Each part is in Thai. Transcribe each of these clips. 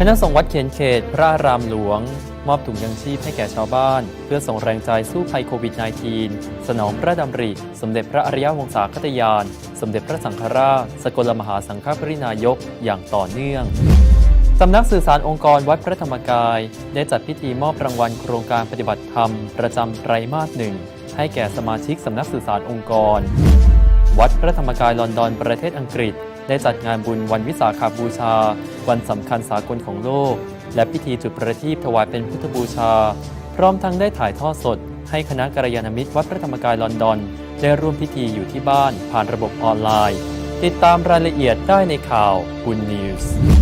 คณะสงฆ์วัดเขียนเขต พระอารามหลวง มอบถุงยังชีพให้แก่ชาวบ้าน เพื่อส่งแรงใจสู้ภัยโควิด -19 สนองพระดำริ สมเด็จพระอริยวงศาคตยาน สมเด็จพระสังฆราช สกลมหาสังฆปรินายกอย่างต่อเนื่องสำนักสื่อสารองค์กรวัดพระธรรมกาย ได้จัดพิธีมอบรางวัลโครงการปฏิบัติธรรม ประจำไตรมาสหนึ่งให้แก่สมาชิกสำนักสื่อสารองค์กร วัดพระธรรมกายลอนดอนประเทศอังกฤษ ได้จัดงานบุญวันวิสาขาบูชา วันสำคัญสากลของโลก และพิธีจุดประทีปถวายเป็นพุทธบูชา พร้อมทั้งได้ถ่ายทอดสด ให้คณะกัลยาณมิตรวัดพระธรรมกายลอนดอน ได้ร่วมพิธีอยู่ที่บ้านผ่านระบบออนไลน์ ติดตามรายละเอียดได้ในข่าวบุญนิวส์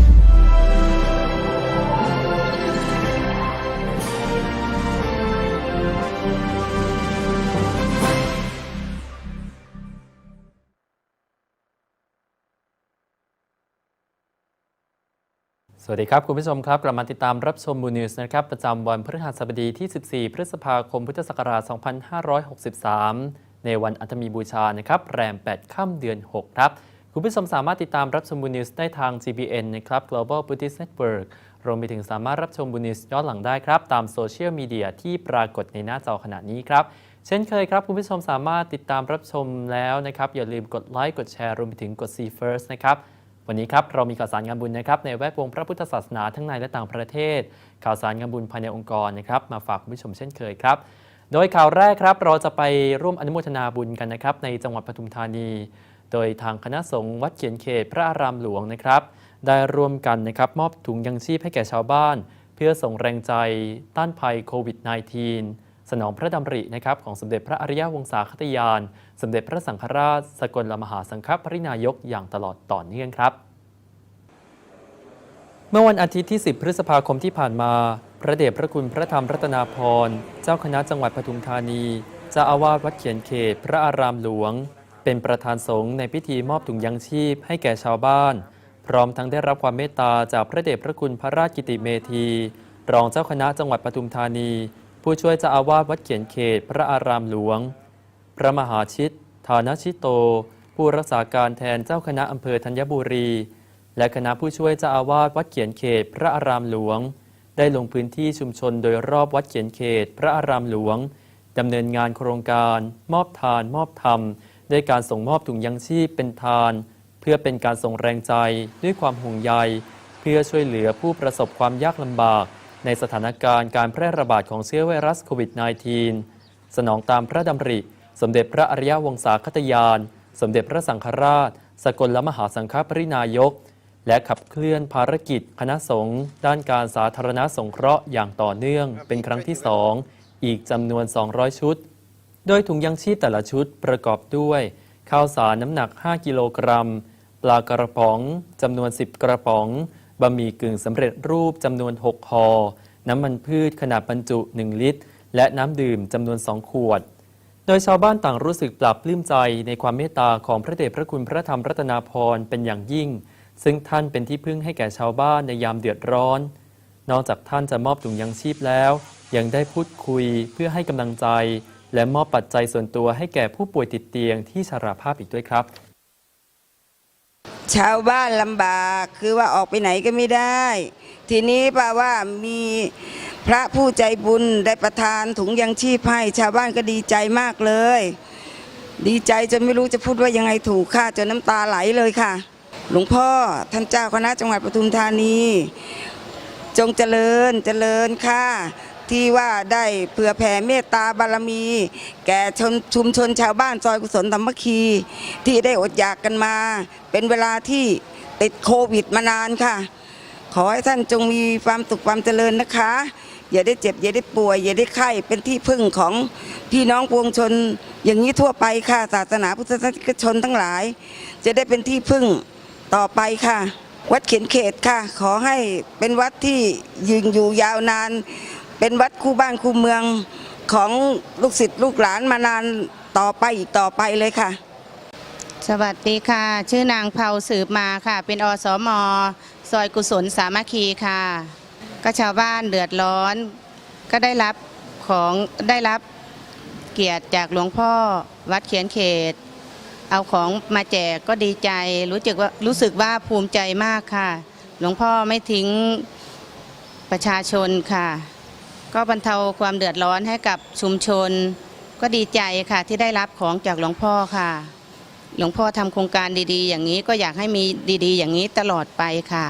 สวัสดีครับ คุณผู้ชมครับกลับมาติดตามรับชมบูนิวส์นะครับ ประจำวันพฤหัสบดีที่ 14 พฤษภาคม พุทธศักราช 2563 ในวันอัตมีบูชานะครับ แรม 8 ค่ำเดือน 6 ครับ คุณผู้ชมสามารถติดตามรับชมบูนิวส์ได้ทาง GBN นะครับ Global Buddhist Network รวมไปถึงสามารถรับชมบูนิวส์ย้อนหลังได้ครับ ตามโซเชียลมีเดียที่ปรากฏในหน้าจอขณะนี้ครับเช่นเคยครับ คุณผู้ชมสามารถติดตามรับชมแล้วนะครับอย่าลืมกดไลค์กดแชร์รวมไปถึงกด See First นะครับ วันนี้ครับเรามีข่าวสารงานบุญนะครับในแวดวงพระพุทธศาสนาทั้งในและต่างประเทศ ข่าวสารงานบุญภายในองค์กรนะครับมาฝากคุณผู้ชมเช่นเคยครับ โดยข่าวแรกครับเราจะไปร่วมอนุโมทนาบุญกันนะครับในจังหวัดปทุมธานี โดยทางคณะสงฆ์วัดเขียนเขตพระอารามหลวงนะครับ ได้ร่วมกันนะครับมอบถุงยังชีพให้แก่ชาวบ้าน เพื่อส่งแรงใจต้านภัยโควิด -19 สนองพระดำรินะครับของสมเด็จพระอริยวงศาคตยาน สมเด็จพระสังฆราช สกลมหาสังฆปรินายกอย่างตลอดต่อเนื่องครับ เมื่อวันอาทิตย์ที่ 10 พฤษภาคมที่ผ่านมา พระเดชพระคุณพระธรรมรัตนาพร เจ้าคณะจังหวัดปทุมธานีเจ้าอาวาสวัดเขียนเขต พระอารามหลวง เป็นประธานสงฆ์ในพิธีมอบถุงยังชีพให้แก่ชาวบ้าน พร้อมทั้งได้รับความเมตตาจากพระเดชพระคุณพระราชกิติเมธี รองเจ้าคณะจังหวัดปทุมธานี ผู้ช่วยเจ้าอาวาสวัดเขียนเขต พระอารามหลวง พระมหาชิต ฐานชิโต ผู้รักษาการแทนเจ้าคณะอำเภอธัญบุรี และคณะผู้ช่วยเจ้าอาวาสวัดเขียนเขต พระอารามหลวง ได้ลงพื้นที่ชุมชนโดยรอบวัดเขียนเขต พระอารามหลวงดำเนินงานโครงการ มอบทาน มอบธรรมด้วยการส่งมอบถุงยังชีพเป็นทาน เพื่อเป็นการส่งแรงใจด้วยความห่วงใย เพื่อช่วยเหลือผู้ประสบความยากลำบาก ในสถานการณ์การแพร่ระบาดของเชื้อไวรัสโควิด -19 สนองตามพระดำริ สมเด็จพระอริยวงศาคตยาน สมเด็จพระสังฆราช สกลมหาสังฆปรินายก และขับเคลื่อนภารกิจคณะสงฆ์ด้านการสาธารณสงเคราะห์อย่างต่อเนื่องเป็นครั้งที่2อีกจำนวน 200 ชุด โดยถุงยังชีพแต่ละชุดประกอบด้วยข้าวสารน้ำหนัก 5 กิโลกรัม ปลากระป๋องจำนวน 10 กระป๋อง บะหมี่กึ่งสำเร็จรูปจำนวน 6ห่อน้ำมันพืชขนาดบรรจุ 1 ลิตร และน้ำดื่มจำนวน 2 ขวด โดยชาวบ้านต่างรู้สึกปลาบปลื้มใจในความเมตตาของพระเดชพระคุณพระธรรมรัตนาพรเป็นอย่างยิ่ง ซึ่งท่านเป็นที่พึ่งให้แก่ชาวบ้านในยามเดือดร้อน นอกจากท่านจะมอบถุงยังชีพแล้ว ยังได้พูดคุยเพื่อให้กำลังใจ และมอบปัจจัยส่วนตัวให้แก่ผู้ป่วยติดเตียงที่ชราภาพอีกด้วยครับ ชาวบ้านลำบากคือว่าออกไปไหนก็ไม่ได้ ทีนี้ป่าว่ามีพระผู้ใจบุญได้ประทานถุงยังชีพให้ชาวบ้านก็ดีใจมากเลย ดีใจจนไม่รู้จะพูดว่ายังไงถูกค่ะจนน้ำตาไหลเลยค่ะ หลวงพ่อท่านเจ้าคณะจังหวัดปทุมธานี จงเจริญเจริญค่ะ ที่ว่าได้เผื่อแผ่เมตตาบารมี แก่ชนชุมชนชาวบ้านซอยกุศลธรรมคีที่ได้อดอยากกันมา เป็นเวลาที่ติดโควิดมานานค่ะ ขอให้ท่านจงมีความสุขความเจริญนะคะ อย่าได้เจ็บ อย่าได้ป่วย อย่าได้ไข้เป็นที่พึ่งของพี่น้องปวงชน อย่างนี้ทั่วไปค่ะศาสนาพุทธศาสนิกชนทั้งหลาย จะได้เป็นที่พึ่งต่อไปค่ะ วัดเขียนเขตค่ะ ขอให้เป็นวัดที่ยืนอยู่ยาวนาน เป็นวัดคู่บ้านคู่เมืองของลูกศิษย์ลูกหลานมานานต่อไปอีกต่อไปเลยค่ะ สวัสดีค่ะ ชื่อนางเผาสืบมาค่ะ เป็นอสมซอยกุศลสามัคคีค่ะ ก็ชาวบ้านเดือดร้อน ก็ได้รับของได้รับเกียรติจากหลวงพ่อวัดเขียนเขต เอาของมาแจกก็ดีใจ รู้สึกว่ารู้สึกว่าภูมิใจมากค่ะ หลวงพ่อไม่ทิ้งประชาชนค่ะ ก็บรรเทาความเดือดร้อนให้กับชุมชน ก็ดีใจค่ะที่ได้รับของจากหลวงพ่อค่ะ หลวงพ่อทำโครงการดีๆ อย่างนี้ก็อยากให้มีดีๆ อย่างนี้ตลอดไปค่ะ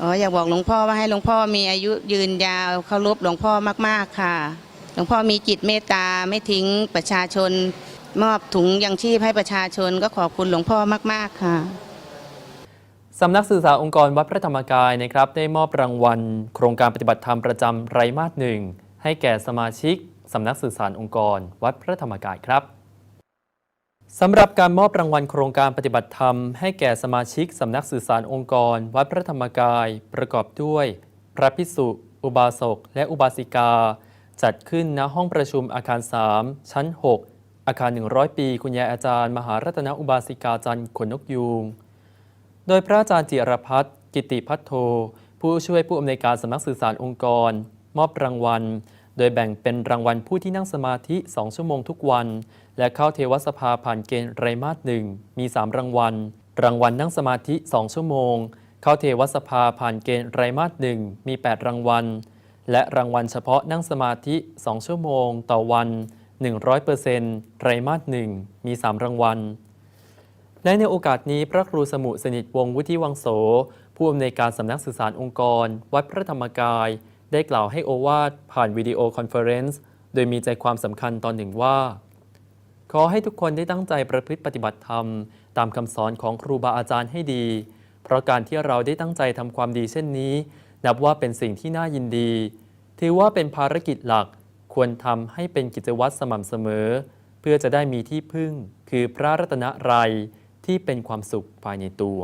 อ๋ออยากบอกหลวงพ่อว่าให้หลวงพ่อมีอายุยืนยาวเคารพหลวงพ่อมากๆค่ะ หลวงพ่อมีจิตเมตตาไม่ทิ้งประชาชน มอบถุงยังชีพให้ประชาชนก็ขอบคุณหลวงพ่อมากๆค่ะสำนักสื่อสารองค์กรวัดพระธรรมกายนะครับได้มอบรางวัล โครงการปฏิบัติธรรมประจำไรมาสหนึ่ง ให้แก่สมาชิกสำนักสื่อสารองค์กร วัดพระธรรมกายครับสำหรับการมอบรางวัลโครงการปฏิบัติธรรมให้แก่สมาชิกสำนักสื่อสารองค์กร วัดพระธรรมกาย ประกอบด้วย พระพิสุอุบาสก และอุบาสิกา จัดขึ้นณห้องประชุมอาคาร 3 ชั้น 6 อาคาร 100 ปี คุณยายอาจารย์ มหารัตนอุบาสิกาจันทร์ขนนกยูง โดยพระอาจารย์จิรพัฒน์กิติพัฒโท ผู้ช่วยผู้อำนวยการสำนักสื่อสารองค์กร มอบรางวัล โดยแบ่งเป็นรางวัลผู้ที่นั่งสมาธิ 2 ชั่วโมงทุกวัน และเข้าเทวสภาผ่านเกณฑ์ไรมาสหนึ่งมี 3 รางวัล รางวัลนั่งสมาธิ 2 ชั่วโมง เข้าเทวสภาผ่านเกณฑ์ไรมาสหนึ่งมี 8 รางวัล และรางวัลเฉพาะนั่งสมาธิ 2 ชั่วโมง ต่อวัน 100%ไตรมาสหนึ่งมี 3 รางวัลและในโอกาสนี้พระครูสมุสนิทวงศ์วุฒิวังโส ผู้อำนวยการสำนักสื่อสารองค์กร วัดพระธรรมกาย ได้กล่าวให้โอวาทผ่านวิดีโอคอนเฟอเรนซ์โดยมีใจความสำคัญตอนหนึ่งว่า ขอให้ทุกคนได้ตั้งใจประพฤติปฏิบัติธรรม ตามคำสอนของครูบาอาจารย์ให้ดี เพราะการที่เราได้ตั้งใจทำความดีเช่นนี้ นับว่าเป็นสิ่งที่น่ายินดี ถือว่าเป็นภารกิจหลักควรทำให้เป็นกิจวัตรสม่ำเสมอ เพื่อจะได้มีที่พึ่ง คือพระรัตนไรยที่เป็นความสุขภายในตัว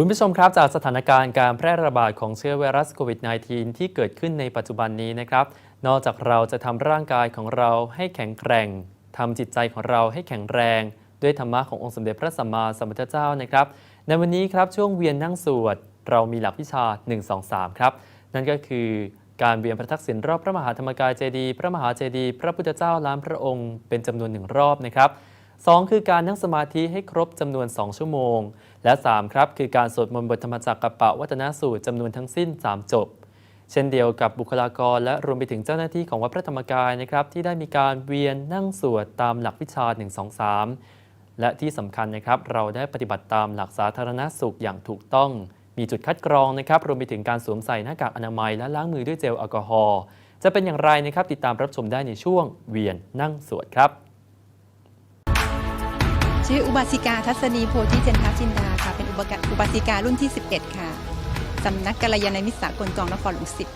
คุณผู้ชมครับจากสถานการณ์การแพร่ระบาดของเชื้อไวรัสโควิด -19 ที่เกิดขึ้นในปัจจุบันนี้นะครับ นอกจากเราจะทำร่างกายของเราให้แข็งแกร่งทำจิตใจของเราให้แข็งแรง ด้วยธรรมะขององค์สมเด็จพระสัมมาสัมพุทธเจ้านะครับ ในวันนี้ครับช่วงเวียนนั่งสวด เรามีหลักวิชา 1 2 3 ครับ นั่นก็คือการเวียนพระทักษิณรอบพระมหาธรรมกายเจดีย์พระมหาเจดีย์พระพุทธเจ้าล้านพระองค์เป็นจำนวนหนึ่งรอบนะครับ สองคือการนั่งสมาธิให้ครบจำนวน 2 ชั่วโมง และ 3 ครับ คือการสวดมนต์บทธรรมจักรกับปะวัตนสูตรจำนวนทั้งสิ้น 3 จบ เช่นเดียวกับบุคลากรและรวมไปถึงเจ้าหน้าที่ของวัดพระธรรมกายนะครับที่ได้มีการเวียนนั่งสวดตามหลักวิชา 1 2 3 และที่สำคัญนะครับเราได้ปฏิบัติตามหลักสาธารณสุขอย่างถูกต้อง มีจุดคัดกรองนะครับรวมไปถึงการสวมใส่หน้ากากอนามัยและล้างมือด้วยเจลแอลกอฮอล์จะเป็นอย่างไรนะครับติดตามรับชมได้ในช่วงเวียนนั่งสวดครับ ชื่ออุบาสิกาทัศนีโพธิเจนทัจินดาค่ะ เป็นอุบาสิการุ่นที่ 11 ค่ะสำนักกัลยาณมิตรสากลกองนครหลวงสิบ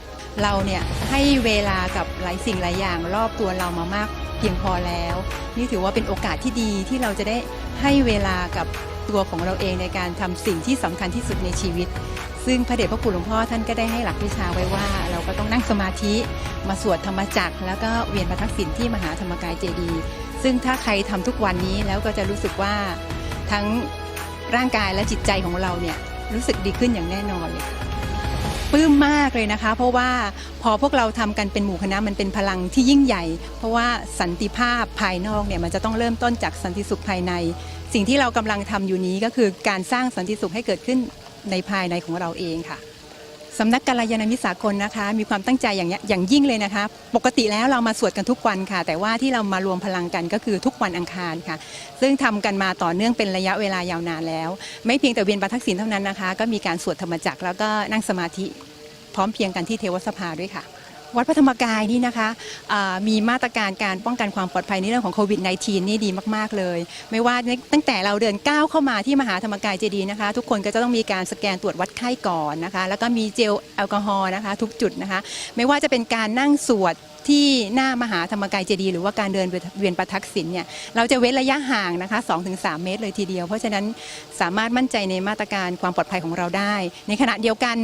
เราเนี่ยให้เวลากับหลายสิ่งหลายอย่างรอบตัวเรามามากเพียงพอแล้ว นี่ถือว่าเป็นโอกาสที่ดีที่เราจะได้ให้เวลากับตัวของเราเองในการทำสิ่งที่สำคัญที่สุดในชีวิต ซึ่งพระเดชพระคุณหลวงพ่อท่านก็ได้ให้หลักวิชาไว้ว่า เราก็ต้องนั่งสมาธิมาสวดธรรมจักร แล้วก็เวียนพระทักษิณที่มหาธรรมกายเจดีย์ ซึ่งถ้าใครทำทุกวันนี้แล้วก็จะรู้สึกว่าทั้งร่างกายและจิตใจของเราเนี่ยรู้สึกดีขึ้นอย่างแน่นอนเลยปลื้มมากเลยนะคะ เพราะว่าพอพวกเราทำกันเป็นหมู่คณะมันเป็นพลังที่ยิ่งใหญ่ เพราะว่าสันติภาพภายนอกเนี่ยมันจะต้องเริ่มต้นจากสันติสุขภายใน สิ่งที่เรากำลังทำอยู่นี้ก็คือการสร้างสันติสุขให้เกิดขึ้นในภายในของเราเองค่ะ สำนักกาลยาณมิตรสากลนะคะ มีความตั้งใจอย่างเนี้ยอย่างยิ่งเลยนะคะ ปกติแล้วเรามาสวดกันทุกวันค่ะ แต่ว่าที่เรามารวมพลังกันก็คือทุกวันอังคารค่ะ ซึ่งทำกันมาต่อเนื่องเป็นระยะเวลายาวนานแล้ว ไม่เพียงแต่เวียนประทักษิณเท่านั้นนะคะ ก็มีการสวดธรรมจักรแล้วก็นั่งสมาธิพร้อมเพรียงกันที่เทวสภาด้วยค่ะ วัดพระธรรมกายนี่นะคะมีมาตรการการป้องกันความปลอดภัยในเรื่องของโควิด -19 นี่ดีมาก ๆ เลย ไม่ว่าตั้งแต่เราเดินก้าวเข้ามาที่มหาธรรมกายเจดีนะคะ ทุกคนก็จะต้องมีการสแกนตรวจวัดไข้ก่อนนะคะ แล้วก็มีเจลแอลกอฮอล์นะคะ ทุกจุดนะคะ ไม่ว่าจะเป็นการนั่งสวด ที่หน้ามหาธรรมกายเจดีย์หรือว่าการเดินเวียนประทักษิณเนี่ยเราจะเว้นระยะห่างนะคะ 2-3 เมตรเลยทีเดียว เพราะฉะนั้นสามารถมั่นใจในมาตรการความปลอดภัยของเราได้ ในขณะเดียวกัน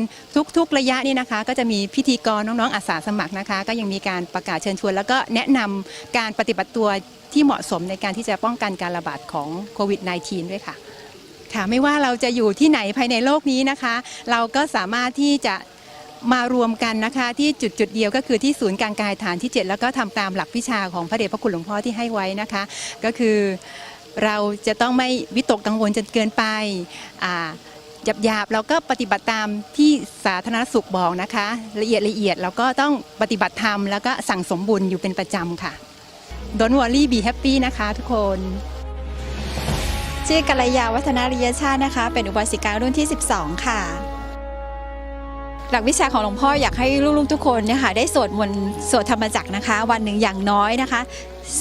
ทุก ๆ ระยะนี่นะคะ ก็จะมีพิธีกรน้องๆอาสาสมัครนะคะ ก็ยังมีการประกาศเชิญชวน แล้วก็แนะนำการปฏิบัติตัวที่เหมาะสมในการที่จะป้องกันการระบาดของโควิด -19 ด้วยค่ะค่ะไม่ว่าเราจะอยู่ที่ไหนภายในโลกนี้นะคะ เราก็สามารถที่จะ มารวมกันนะคะ ที่จุดจุดเดียวก็คือที่ศูนย์การกายฐานที่ 7 แล้วก็ทำตามหลักวิชาของพระเดชพระคุณหลวงพ่อที่ให้ไว้นะคะ ก็คือเราจะต้องไม่วิตกกังวลจนเกินไปอ่าหยาบๆเราก็ปฏิบัติตามที่สาธารณสุขบอกนะคะ ละเอียดละเอียดเราก็ต้องปฏิบัติธรรมแล้วก็สั่งสมบุญอยู่เป็นประจำค่ะ Don't worry be happy นะคะทุกคนชื่อกัลยาวัฒนาริยชาตินะคะ เป็นอุบาสิการุ่นที่ 12 ค่ะ หลักวิชาของหลวงพ่ออยากให้ลูกๆทุกคนเนี่ยค่ะได้สวดมนต์สวดธรรมจักรนะคะ วันหนึ่งอย่างน้อยนะคะ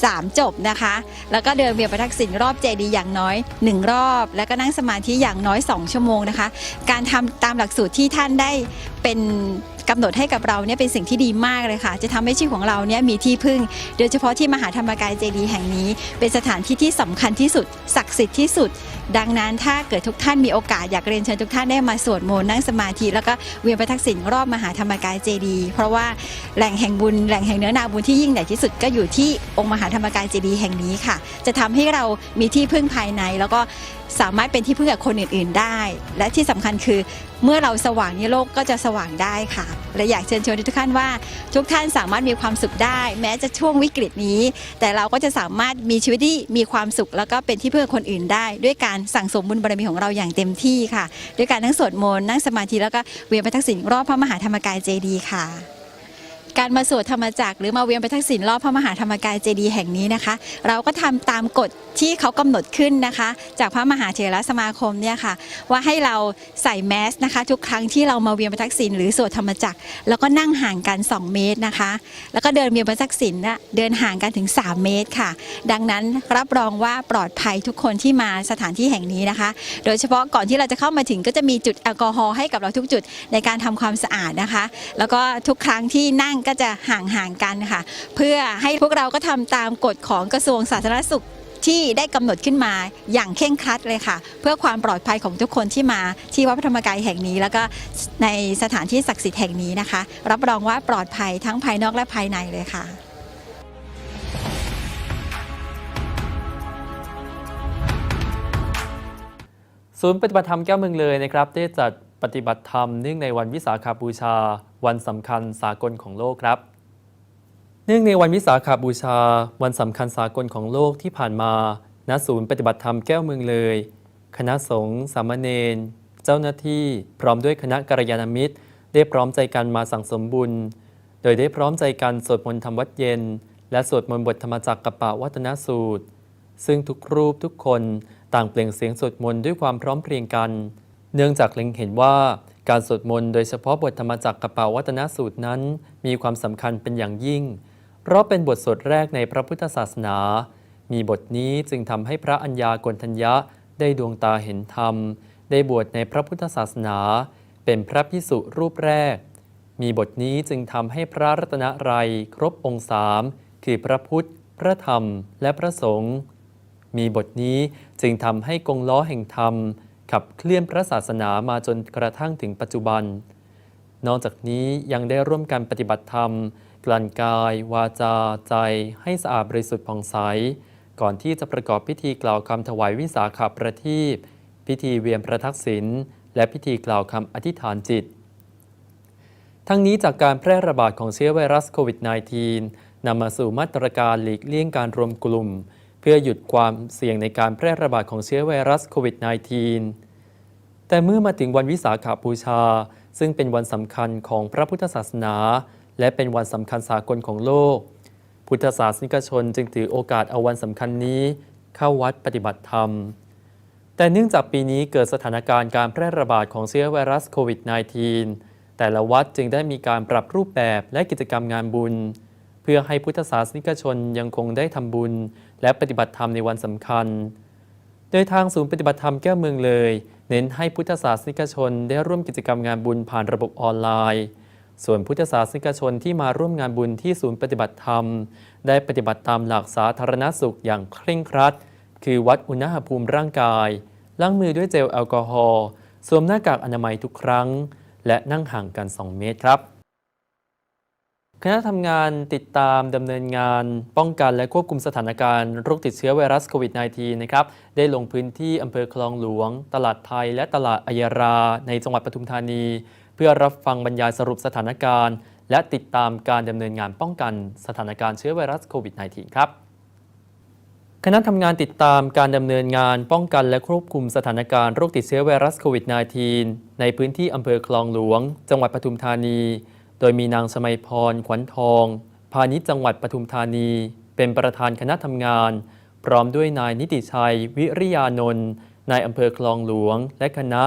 สามจบนะคะ แล้วก็เดินเวียนประทักษิณรอบเจดีย์อย่างน้อย 1 รอบ แล้วก็นั่งสมาธิอย่างน้อย 2 ชั่วโมงนะคะ การทำตามหลักสูตรที่ท่านได้เป็นกำหนดให้กับเราเนี่ยเป็นสิ่งที่ดีมากเลยค่ะ จะทำให้ชีวิตของเราเนี่ยมีที่พึ่ง โดยเฉพาะที่มหาธรรมกายเจดีย์แห่งนี้ เป็นสถานที่ที่สำคัญที่สุดศักดิ์สิทธิ์ที่สุด ดังนั้นถ้าเกิดทุกท่านมีโอกาสอยากเรียนเชิญทุกท่านได้มาสวดมนต์นั่งสมาธิแล้วก็เวียนประทักษิณรอบมหาธรรมกายเจดีย์เพราะว่าแหล่งแห่งบุญแหล่งแห่งเนื้อนาบุญที่ยิ่งใหญ่ที่สุดก็อยู่ที่องค์มหาธรรมกายเจดีย์แห่งนี้ค่ะ จะทำให้เรามีที่พึ่งภายใน แล้วก็สามารถเป็นที่พึ่งกับคนอื่น ๆได้ และที่สำคัญคือเมื่อเราสว่างนี้โลกก็จะสว่างได้ค่ะ และอยากเชิญชวนทุกท่านว่า ทุกท่านสามารถมีความสุขได้ แม้จะช่วงวิกฤตนี้ แต่เราก็จะสามารถมีชีวิตที่มีความสุข แล้วก็เป็นที่พึ่งคนอื่นได้ ด้วยการสั่งสมบุญบารมีของเราอย่างเต็มที่ค่ะ ด้วยการทั้งสวดมนต์นั่งสมาธิแล้วก็เวียนไปทักษิณรอบพระมหาธรรมกายเจดีย์ค่ะ การมาสวดธรรมจักรหรือมาเวียนไปทักษิณรอบพระมหาธรรมกายเจดีย์แห่งนี้นะคะ เราก็ทำตามกฎที่เขากำหนดขึ้นนะคะ จากพระมหาเถรสมาคมเนี่ยค่ะ ว่าให้เราใส่แมสนะคะ ทุกครั้งที่เรามาเวียนไปทักษิณหรือสวดธรรมจักรแล้วก็นั่งห่างกัน 2 เมตรนะคะ แล้วก็เดินเวียนไปทักษิณน่ะเดินห่างกันถึง 3 เมตรค่ะ ดังนั้นรับรองว่าปลอดภัยทุกคนที่มาสถานที่แห่งนี้นะคะ โดยเฉพาะก่อนที่เราจะเข้ามาถึงก็จะมีจุดแอลกอฮอล์ให้กับเราทุกจุดในการทำความสะอาดนะคะ แล้วก็ทุกครั้งที่นั่งก็จะห่างห่างๆกันค่ะ เพื่อให้พวกเราก็ทำตามกฎของกระทรวงสาธารณสุขที่ได้กำหนดขึ้นมาอย่างเคร่งครัดเลยค่ะ เพื่อความปลอดภัยของทุกคนที่มาที่วัดพระธรรมกายแห่งนี้ แล้วก็ในสถานที่ศักดิ์สิทธิ์แห่งนี้นะคะ รับรองว่าปลอดภัยทั้งภายนอกและภายในเลยค่ะศูนย์ปฏิบัติธรรมแก้วเมืองเลยนะครับ ได้จัดปฏิบัติธรรมเนื่องในวันวิสาขาบูชา วันสำคัญสากลของโลกครับ เนื่องในวันวิสาขาบูชา วันสำคัญสากลของโลกที่ผ่านมา ณ ศูนย์ปฏิบัติธรรมแก้วเมืองเลย คณะสงฆ์สามเณร เจ้าหน้าที่ พร้อมด้วยคณะกัลยาณมิตร ได้พร้อมใจกันมาสั่งสมบุญ โดยได้พร้อมใจกันสวดมนต์ทำวัดเย็น และสวดมนต์บทธรรมจักรกับปะวัตนสูตร ซึ่งทุกรูปทุกคนต่างเปล่งเสียงสวดมนต์ด้วยความพร้อมเพรียงกัน เนื่องจากเล็งเห็นว่า การสวดมนต์โดยเฉพาะบทธรรมจักรกับปาวัตนสูตรนั้น มีความสำคัญเป็นอย่างยิ่ง เพราะเป็นบทสวดแรกในพระพุทธศาสนา มีบทนี้จึงทำให้พระอัญญากนทัญญะได้ดวงตาเห็นธรรม ได้บวชในพระพุทธศาสนา เป็นพระพิสุรูปแรก มีบทนี้จึงทำให้พระรัตนรัยครบองค์สามคือพระพุทธ พระธรรม และพระสงฆ์ มีบทนี้จึงทำให้กงล้อแห่งธรรม ขับเคลื่อนพระศาสนามาจนกระทั่งถึงปัจจุบัน นอกจากนี้ยังได้ร่วมกันปฏิบัติธรรม กลั่นกาย วาจา ใจ ให้สะอาดบริสุทธิ์ผ่องใส ก่อนที่จะประกอบพิธีกล่าวคำถวายวิสาขประทีปพิธีเวียนประทักษิณและพิธีกล่าวคำอธิษฐานจิต ทั้งนี้จากการแพร่ระบาดของเชื้อไวรัสโควิด -19 นำมาสู่มาตรการหลีกเลี่ยงการรวมกลุ่ม พื่อหยุดความเสี่ยงในการแพร่ระบาดของเชื้อไวรัสโควิด -19 แต่เมื่อมาถึงวันวิสาขาบูชา ซึ่งเป็นวันสำคัญของพระพุทธศาสนา และเป็นวันสำคัญสากลของโลก พุทธศาสนิกชนจึงถือโอกาสเอาวันสำคัญนี้ เข้าวัดปฏิบัติธรรม แต่เนื่องจากปีนี้เกิดสถานการณ์การแพร่ระบาดของเชื้อไวรัสโควิด -19 แต่ละวัดจึงได้มีการปรับรูปแบบและกิจกรรมงานบุญ เพื่อให้พุทธศาสนิกชนยังคงได้ทำบุญ และปฏิบัติธรรมในวันสำคัญ โดยทางศูนย์ปฏิบัติธรรมแก้วเมืองเลย เน้นให้พุทธศาสนิกชนได้ร่วมกิจกรรมงานบุญผ่านระบบออนไลน์ ส่วนพุทธศาสนิกชนที่มาร่วมงานบุญที่ศูนย์ปฏิบัติธรรม ได้ปฏิบัติตามหลักสาธารณสุขอย่างเคร่งครัด คือวัดอุณหภูมิร่างกายล้างมือด้วยเจลแอลกอฮอล์สวมหน้ากากอนามัยทุกครั้ง และนั่งห่างกัน 2 เมตรครับ คณะทำงานติดตามดำเนินงานป้องกันและควบคุมสถานการณ์โรคติดเชื้อไวรัสโควิด -19 นะครับได้ลงพื้นที่อำเภอคลองหลวง ตลาดไทย และตลาดอัยรา ในจังหวัดปทุมธานี เพื่อรับฟังบรรยายสรุปสถานการณ์ และติดตามการดำเนินงานป้องกันสถานการณ์เชื้อไวรัสโควิด -19 ครับคณะทำงานติดตามการดำเนินงานป้องกันและควบคุมสถานการณ์โรคติดเชื้อไวรัสโควิด -19 ในพื้นที่อำเภอคลองหลวง จังหวัดปทุมธานี โดยมีนางสมัยพร ขวัญทอง พาณิชย์จังหวัดปทุมธานี เป็นประธานคณะทำงาน พร้อมด้วยนายนิติชัย วิริยานนท์นายอำเภอคลองหลวง และคณะ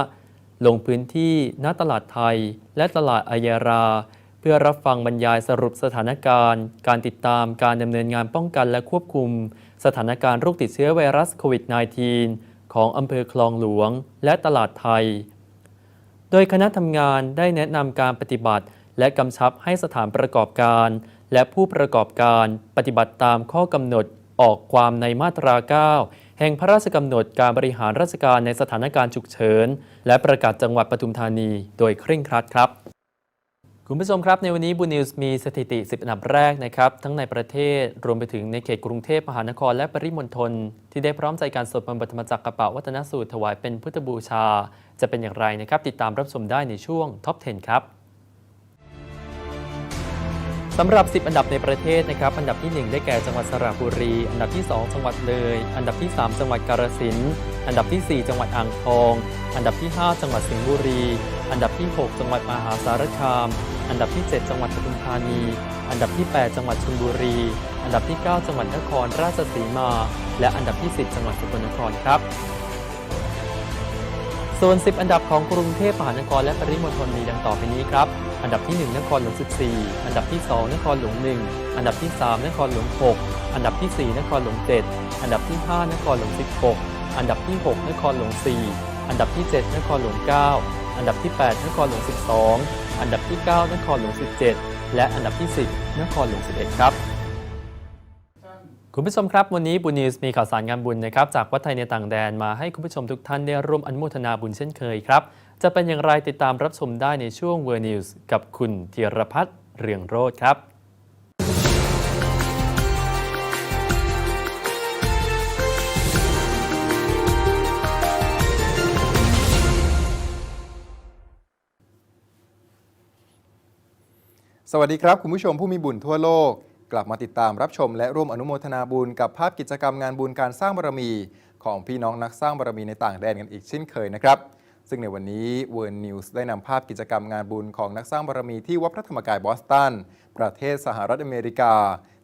ลงพื้นที่ณตลาดไทย และตลาดอายารา เพื่อรับฟังบรรยายสรุปสถานการณ์ การติดตามการดำเนินงานป้องกันและควบคุม สถานการณ์โรคติดเชื้อไวรัสโควิด -19 ของอำเภอคลองหลวง และตลาดไทย โดยคณะทำงานได้แนะนำการปฏิบัติ และกำชับให้สถานประกอบการ และผู้ประกอบการปฏิบัติตามข้อกำหนดออกความในมาตรา 9 แห่งพระราชกำหนดการบริหารราชการในสถานการณ์ฉุกเฉิน และประกาศจังหวัดปทุมธานี โดยเคร่งครัดครับ คุณผู้ชมครับในวันนี้บูนิวส์มีสถิติ 10 อันดับแรกนะครับ ทั้งในประเทศรวมไปถึงในเขตกรุงเทพมหานครและปริมณฑลที่ได้พร้อมใจการสวดมนต์ปฐมจักรกระเป๋าวัฒนสูตรถวายเป็นพุทธบูชา จะเป็นอย่างไรนะครับ ติดตามรับชมได้ในช่วงท็อป 10 ครับ สำหรับ 10 อันดับในประเทศนะครับ อันดับที่ 1 ได้แก่จังหวัดสระบุรี อันดับที่ 2 จังหวัดเลย อันดับที่ 3 จังหวัดกาฬสินธุ์อันดับที่ 4 จังหวัดอ่างทอง อันดับที่ 5 จังหวัดสิงห์บุรี อันดับที่ 6 จังหวัดมหาสารคาม อันดับที่ 7 จังหวัดปทุมธานี อันดับที่ 8 จังหวัดชลบุรี อันดับที่ 9 จังหวัดนครราชสีมา และอันดับที่ 10 จังหวัดสกลนครครับส่วน 10 อันดับของกรุงเทพมหานครและปริมณฑลมีดังต่อไปนี้ครับ อันดับที่ 1 นครหลวง 14 อันดับที่ 2 นครหลวง 1 อันดับที่ 3 นครหลวง 6 อันดับที่ 4 นครหลวง 7 อันดับที่ 5 นครหลวง 16 อันดับที่ 6 นครหลวง 4 อันดับที่ 7 นครหลวง 9 อันดับที่ 8 นครหลวง 12 อันดับที่ 9 นครหลวง 17 และอันดับที่ 10 นครหลวง 11 ครับคุณผู้ชมครับ วันนี้บุญนิวส์มีข่าวสารงานบุญนะครับจากวัดไทยในต่างแดนมาให้คุณผู้ชมทุกท่านได้ร่วมอนุโมทนาบุญเช่นเคยครับ จะเป็นอย่างไรติดตามรับชมได้ในช่วงเวอร์นิวส์กับคุณธีรพัฒน์เรืองโรธครับสวัสดีครับ คุณผู้ชมผู้มีบุญทั่วโลก กลับมาติดตามรับชมและร่วมอนุโมทนาบุญกับภาพกิจกรรมงานบุญการสร้างบารมี ของพี่น้องนักสร้างบารมีในต่างแดนกันอีกเช่นเคยนะครับ ซึ่งในวันนี้ World News ได้นำภาพกิจกรรมงานบุญของนักสร้างบารมีที่วัดพระธรรมกายบอสตัน ประเทศสหรัฐอเมริกา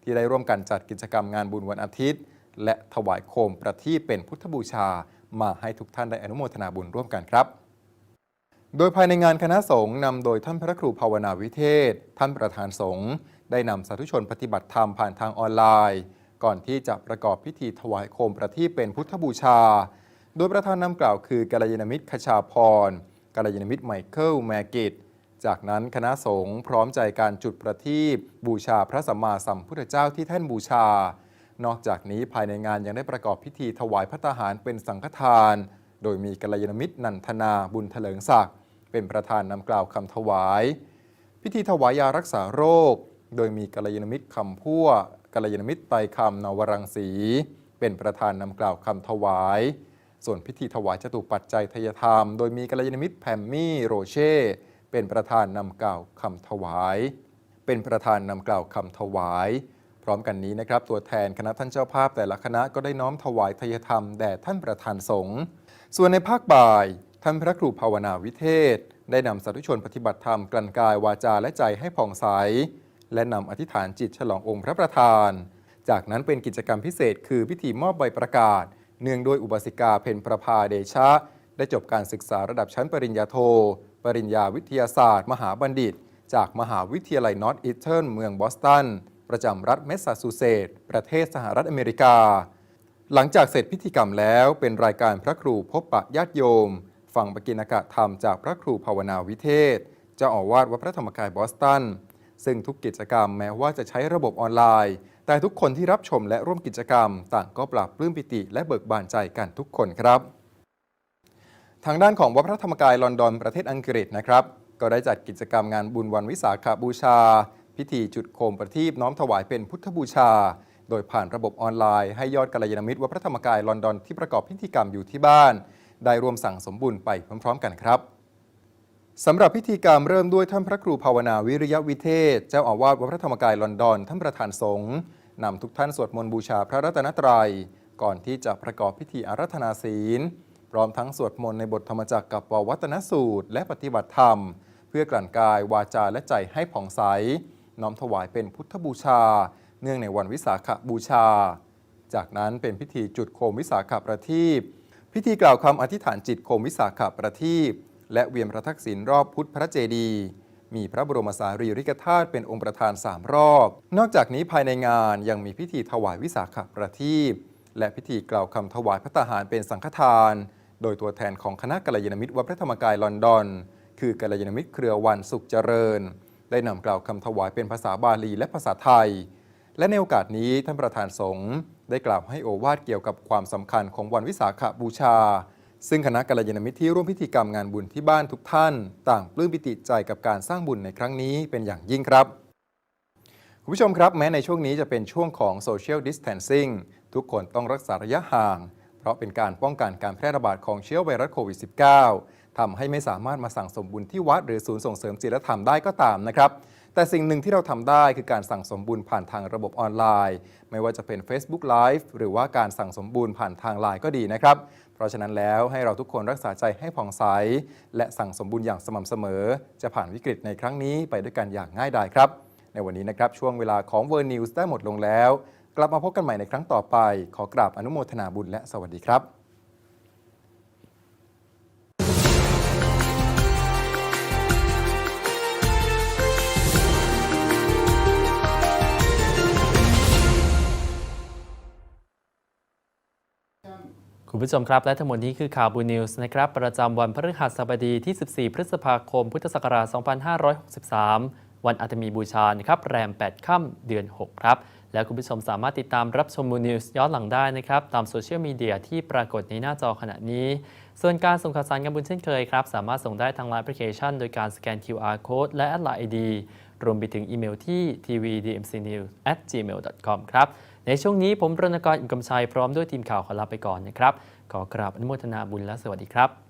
ที่ได้ร่วมกันจัดกิจกรรมงานบุญวันอาทิตย์ และถวายโคมประทีปเป็นพุทธบูชา มาให้ทุกท่านได้อนุโมทนาบุญร่วมกันครับโดยภายในงานคณะสงฆ์นำโดยท่านพระครูภาวนาวิเทศ ท่านประธานสงฆ์ได้นำสาธุชนปฏิบัติธรรมผ่านทางออนไลน์ ก่อนที่จะประกอบพิธีถวายโคมประทีปเป็นพุทธบูชา โดยประธานนำกล่าวคือกัลยาณมิตรคชาพรกัลยาณมิตรไมเคิลแมกิตจากนั้นคณะสงฆ์พร้อมใจการจุดประทีปบูชาพระสัมมาสัมพุทธเจ้าที่แท่นบูชา นอกจากนี้ภายในงานยังได้ประกอบพิธีถวายพระตาหารเป็นสังฆทาน โดยมีกัลยาณมิตรนันทนาบุญเถลิงศักดิ์เป็นประธานนำกล่าวคำถวาย พิธีถวายยารักษาโรค โดยมีกัลยาณมิตรคำพั่วกัลยาณมิตรไตรคำนวรังสีเป็นประธานนำกล่าวคำถวาย ส่วนพิธีถวายจตุปัจจัยทยธรรม โดยมีกัลยาณมิตรแพมมี่โรเช่ เป็นประธานนำกล่าวคำถวาย เป็นประธานนำกล่าวคำถวาย พร้อมกันนี้นะครับ ตัวแทนคณะท่านเจ้าภาพแต่ละคณะก็ได้น้อมถวายทยธรรมแด่ท่านประธานสงฆ์ส่วนในภาคบ่ายท่านพระครูภาวนาวิเทศ ได้นำสาธุชนปฏิบัติธรรมกลั่นกายวาจาและใจให้ผ่องใส และนำอธิษฐานจิตฉลององค์พระประธาน จากนั้นเป็นกิจกรรมพิเศษ คือพิธีมอบใบประกาศ เนื่องโดยอุบาสิกาเพนประภาเดชะ ได้จบการศึกษาระดับชั้นปริญญาโท ปริญญาวิทยาศาสตร์ มหาบัณฑิต จากมหาวิทยาลัยนอร์ทอีสเทิร์นเมืองบอสตัน ประจำรัฐเมสซาชูเซตส์ประเทศสหรัฐอเมริกา หลังจากเสร็จพิธีกรรมแล้วเป็นรายการพระครูพบปะญาติโยม ฟังปกิณกะธรรมจากพระครูภาวนาวิเทศเจ้าอาวาสวัดพระธรรมกายบอสตัน ซึ่งทุกกิจกรรมแม้ว่าจะใช้ระบบออนไลน์ แต่ทุกคนที่รับชมและร่วมกิจกรรม ต่างก็ปรับปลื้มปิติและเบิกบานใจกันทุกคนครับ ทางด้านของวัดพระธรรมกายลอนดอนประเทศอังกฤษนะครับ ก็ได้จัดกิจกรรมงานบุญวันวิสาขบูชา พิธีจุดโคมประทีปน้อมถวายเป็นพุทธบูชา โดยผ่านระบบออนไลน์ให้ยอดกัลยาณมิตรวัดพระธรรมกายลอนดอนที่ประกอบพิธีกรรมอยู่ที่บ้าน ได้รวมสั่งสมบุญไปพร้อม ๆ กันครับ สำหรับพิธีกรรมเริ่มด้วยท่านพระครูภาวนาวิริยวิเทศ เจ้าอาวาสวัดพระธรรมกายลอนดอน ท่านประธานสงฆ์นำทุกท่านสวดมนต์บูชาพระรัตนตรัย ก่อนที่จะประกอบพิธีอารัธนาศีล พร้อมทั้งสวดมนต์ในบทธรรมจักรกับปวัตนสูตร และปฏิบัติธรรม เพื่อกลั่นกายวาจาและใจให้ผ่องใส น้อมถวายเป็นพุทธบูชา เนื่องในวันวิสาขบูชา จากนั้นเป็นพิธีจุดโคมวิสาขประทีปพิธีกล่าวคำอธิษฐานจิตโคมวิสาขประทีป และเวียนพระทักษิณรอบพุทธพระเจดีย์มีพระบรมสารีริกธาตุเป็นองค์ประธานสามรอบ นอกจากนี้ภายในงานยังมีพิธีถวายวิสาขประทีปและพิธีกล่าวคำถวายพระตาหารเป็นสังฆทาน โดยตัวแทนของคณะกัลยาณมิตรวัดพระธรรมกายลอนดอน คือกัลยาณมิตรเครือวันสุขเจริญ ได้นำกล่าวคำถวายเป็นภาษาบาลีและภาษาไทย และในโอกาสนี้ท่านประธานสงฆ์ได้กล่าวให้โอวาทเกี่ยวกับความสำคัญของวันวิสาขบูชา ซึ่งคณะกัลยาณมิตรที่ร่วมพิธีกรรมงานบุญที่บ้านทุกท่าน ต่างปลื้มปิติใจกับการสร้างบุญในครั้งนี้เป็นอย่างยิ่งครับ คุณผู้ชมครับแม้ในช่วงนี้จะเป็นช่วงของ Social Distancing ทุกคนต้องรักษาระยะห่าง เพราะเป็นการป้องกันการแพร่ระบาดของเชื้อไวรัสโควิด -19 ทำให้ไม่สามารถมาสั่งสมบุญที่วัดหรือศูนย์ส่งเสริมศีลธรรมได้ก็ตามนะครับแต่สิ่งหนึ่งที่เราทำได้คือการสั่งสมบุญผ่านทางระบบออนไลน์ ไม่ว่าจะเป็น Facebook Live หรือว่าการสั่งสมบุญผ่านทางไลน์ก็ดีนะครับ เพราะฉะนั้นแล้วให้เราทุกคนรักษาใจให้ผ่องใส และสั่งสมบุญอย่างสม่ำเสมอ จะผ่านวิกฤตในครั้งนี้ไปด้วยกันอย่างง่ายดายครับ ในวันนี้นะครับช่วงเวลาของเวอร์นิวส์ได้หมดลงแล้ว กลับมาพบกันใหม่ในครั้งต่อไป ขอกราบอนุโมทนาบุญและสวัสดีครับ คุณผู้ชมครับ และทั้งหมดนี้คือข่าวบูนิวส์นะครับ ประจำวันพฤหัสบดีที่ 14 พฤษภาคม พุทธศักราช 2563 วันอาตมีบูชานะครับแรม 8 ค่ำเดือน 6 ครับ และคุณผู้ชมสามารถติดตามรับชมบูนิวส์ย้อนหลังได้นะครับ ตามโซเชียลมีเดียที่ปรากฏในหน้าจอขณะนี้ ส่วนการส่งข่าวสารงานบุญเช่นเคยครับ สามารถส่งได้ทางไลน์แอปพลิเคชัน โดยการสแกน QR code และแอดไลน์ ID รวมไปถึงอีเมลที่ tvdmcnews@gmail.com ครับ ในช่วงนี้ผมรณกรอินกำชัยพร้อมด้วยทีมข่าวขอลาไปก่อนนะครับ ขอกราบอนุโมทนาบุญและสวัสดีครับ